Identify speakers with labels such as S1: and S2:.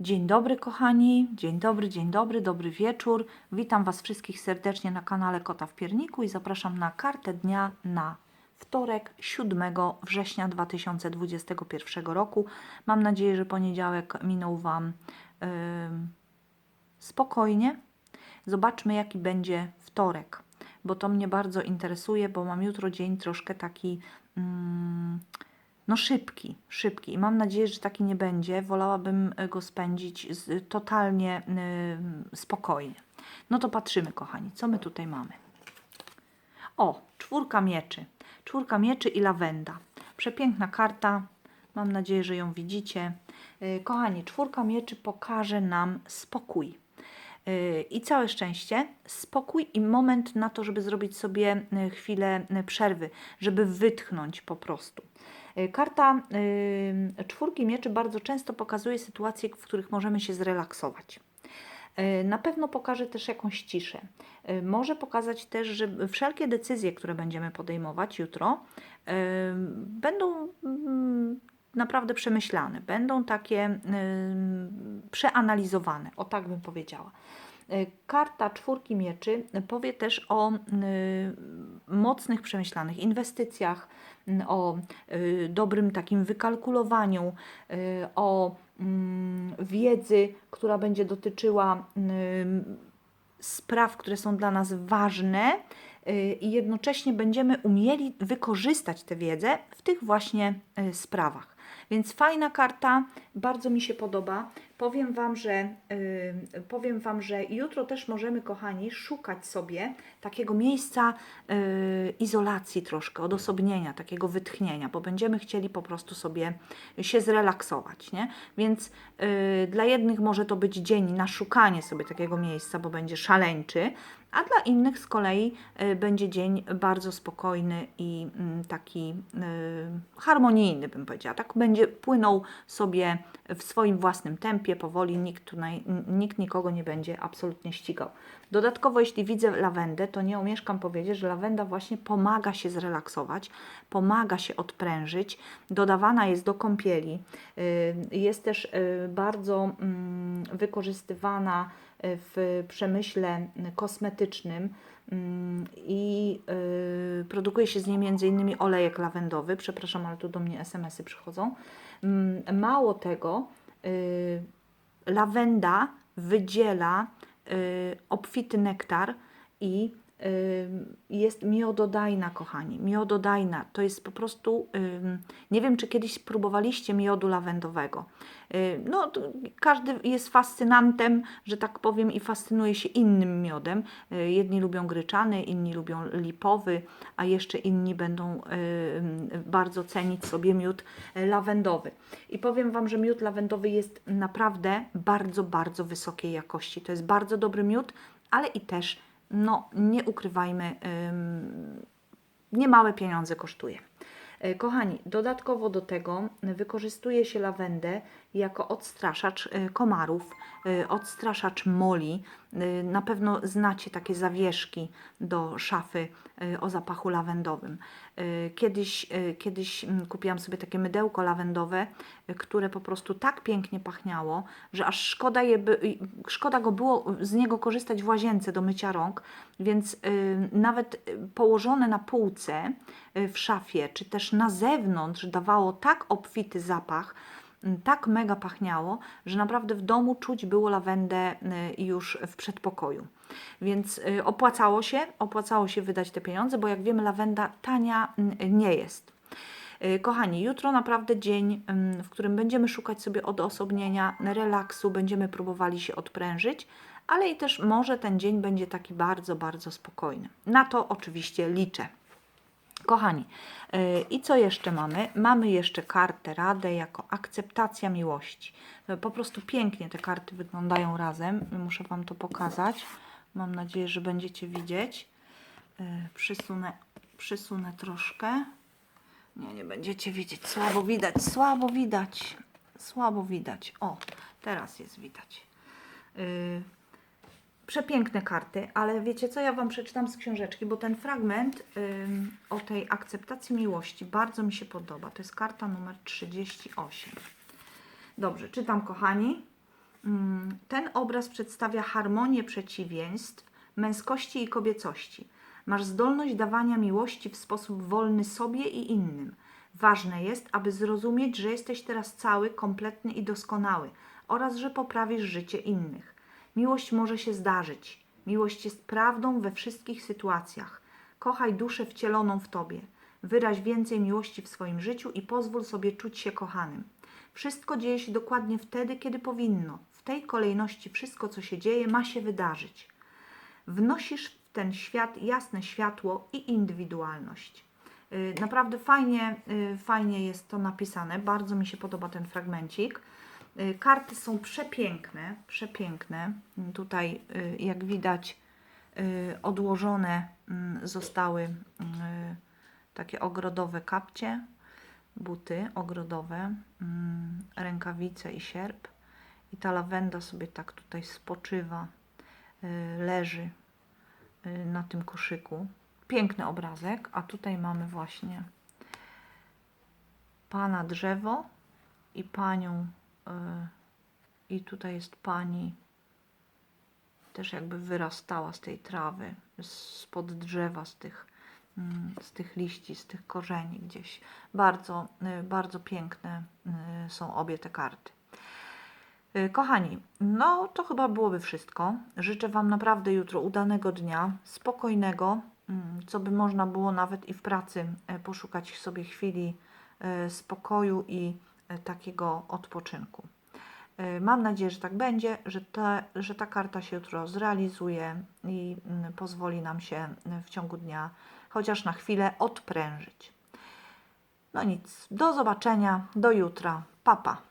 S1: Dzień dobry, kochani. Dzień dobry, dzień dobry, dobry wieczór. Witam Was wszystkich serdecznie na kanale Kota w Pierniku i zapraszam na kartę dnia na wtorek 7 września 2021 roku. Mam nadzieję, że poniedziałek minął Wam ym, spokojnie. Zobaczmy, jaki będzie wtorek, bo to mnie bardzo interesuje, bo mam jutro dzień troszkę taki. Mm, no szybki, szybki i mam nadzieję, że taki nie będzie. Wolałabym e, go spędzić z, totalnie y, spokojnie. No to patrzymy, kochani, co my tutaj mamy. O, czwórka mieczy. Czwórka mieczy i lawenda. Przepiękna karta. Mam nadzieję, że ją widzicie. Y, Kochani, czwórka mieczy pokaże nam spokój. Y, I całe szczęście, spokój i moment na to, żeby zrobić sobie chwilę przerwy, żeby wytchnąć po prostu. Y, Karta y, czwórki mieczy bardzo często pokazuje sytuacje, w których możemy się zrelaksować. Y, Na pewno pokaże też jakąś ciszę. Może pokazać też, że wszelkie decyzje, które będziemy podejmować jutro, będą mm, naprawdę przemyślane, będą takie przeanalizowane, o tak bym powiedziała. Karta czwórki mieczy powie też o mocnych, przemyślanych inwestycjach, o y, dobrym takim wykalkulowaniu, y, o mm, wiedzy, która będzie dotyczyła y, spraw, które są dla nas ważne y, i jednocześnie będziemy umieli wykorzystać tę wiedzę w tych właśnie sprawach. Więc fajna karta, bardzo mi się podoba. Powiem Wam, że y, powiem Wam, że jutro też możemy, kochani, szukać sobie takiego miejsca y, izolacji troszkę, odosobnienia, takiego wytchnienia, bo będziemy chcieli po prostu sobie się zrelaksować, nie? Więc y, dla jednych może to być dzień na szukanie sobie takiego miejsca, bo będzie szaleńczy, a dla innych z kolei y, będzie dzień bardzo spokojny i mm, taki y, harmonijny, bym powiedziała. Tak będzie płynął sobie w swoim własnym tempie, powoli, nikt, tutaj, nikt nikogo nie będzie absolutnie ścigał. Dodatkowo, jeśli widzę lawendę, to nie omieszkam powiedzieć, że lawenda właśnie pomaga się zrelaksować, pomaga się odprężyć, dodawana jest do kąpieli, y, jest też bardzo mm, wykorzystywana w przemyśle kosmetycznym mm, i y, produkuje się z niej m.in. olejek lawendowy. Przepraszam, ale tu do mnie SMS-y przychodzą. Mm, Mało tego, y, lawenda wydziela y, obfity nektar i jest miododajna, kochani. Miododajna to jest po prostu. Nie wiem, czy kiedyś próbowaliście miodu lawendowego. No, każdy jest fascynantem, że tak powiem, i fascynuje się innym miodem. Y, Jedni lubią gryczany, inni lubią lipowy, a jeszcze inni będą bardzo cenić sobie miód y, lawendowy. I powiem Wam, że miód lawendowy jest naprawdę bardzo, bardzo wysokiej jakości. To jest bardzo dobry miód, ale i też, no, nie ukrywajmy, ym, niemałe pieniądze kosztuje. E, Kochani, dodatkowo do tego wykorzystuje się lawendę jako odstraszacz e, komarów, e, odstraszacz moli. E, Na pewno znacie takie zawieszki do szafy o zapachu lawendowym. Kiedyś, kiedyś mm, kupiłam sobie takie mydełko lawendowe, które po prostu tak pięknie pachniało, że aż szkoda, je by, szkoda go było z niego korzystać w łazience do mycia rąk, więc y, nawet y, położone na półce y, w szafie, czy też na zewnątrz dawało tak obfity zapach, y, tak mega pachniało, że naprawdę w domu czuć było lawendę już w przedpokoju. Więc y, opłacało się, opłacało się wydać te pieniądze, bo jak wiemy, lawenda tania nie jest. Y, Kochani, jutro naprawdę dzień, w którym będziemy szukać sobie odosobnienia, relaksu, będziemy próbowali się odprężyć, ale i też może ten dzień będzie taki bardzo, bardzo spokojny. Na to oczywiście liczę. Kochani, yy, i co jeszcze mamy? Mamy jeszcze kartę Radę jako akceptacja miłości. Yy, Po prostu pięknie te karty wyglądają razem. Muszę Wam to pokazać. Mam nadzieję, że będziecie widzieć. Yy, Przysunę, przysunę troszkę. Nie, nie będziecie widzieć. Słabo widać, słabo widać. Słabo widać. O, teraz jest widać. Przepiękne karty, ale wiecie co, ja Wam przeczytam z książeczki, bo ten fragment ym, o tej akceptacji miłości bardzo mi się podoba. To jest karta numer 38. Dobrze, czytam kochani. Mm, Ten obraz przedstawia harmonię przeciwieństw męskości i kobiecości. Masz zdolność dawania miłości w sposób wolny sobie i innym. Ważne jest, aby zrozumieć, że jesteś teraz cały, kompletny i doskonały oraz że poprawisz życie innych. Miłość może się zdarzyć. Miłość jest prawdą we wszystkich sytuacjach. Kochaj duszę wcieloną w tobie. Wyraź więcej miłości w swoim życiu i pozwól sobie czuć się kochanym. Wszystko dzieje się dokładnie wtedy, kiedy powinno. W tej kolejności wszystko, co się dzieje, ma się wydarzyć. Wnosisz w ten świat jasne światło i indywidualność. Y, Naprawdę fajnie, y, fajnie jest to napisane. Bardzo mi się podoba ten fragmencik. Y, Karty są przepiękne, przepiękne. Tutaj, y, jak widać, y, odłożone mm, zostały takie ogrodowe kapcie, buty ogrodowe, mm, rękawice i sierp. I ta lawenda sobie tak tutaj spoczywa, leży na tym koszyku. Piękny obrazek, a tutaj mamy właśnie pana drzewo i panią, i tutaj jest pani, też jakby wyrastała z tej trawy, spod drzewa, z tych, mm, z tych liści, z tych korzeni gdzieś. Bardzo, y, bardzo piękne y, są obie te karty. Kochani, no to chyba byłoby wszystko. Życzę Wam naprawdę jutro udanego dnia, spokojnego, mm, co by można było nawet i w pracy e, poszukać sobie chwili e, spokoju i e, takiego odpoczynku. E, Mam nadzieję, że tak będzie, że ta, że ta karta się jutro zrealizuje i mm, pozwoli nam się e, w ciągu dnia chociaż na chwilę odprężyć. No nic, do zobaczenia, do jutra. Papa. Pa.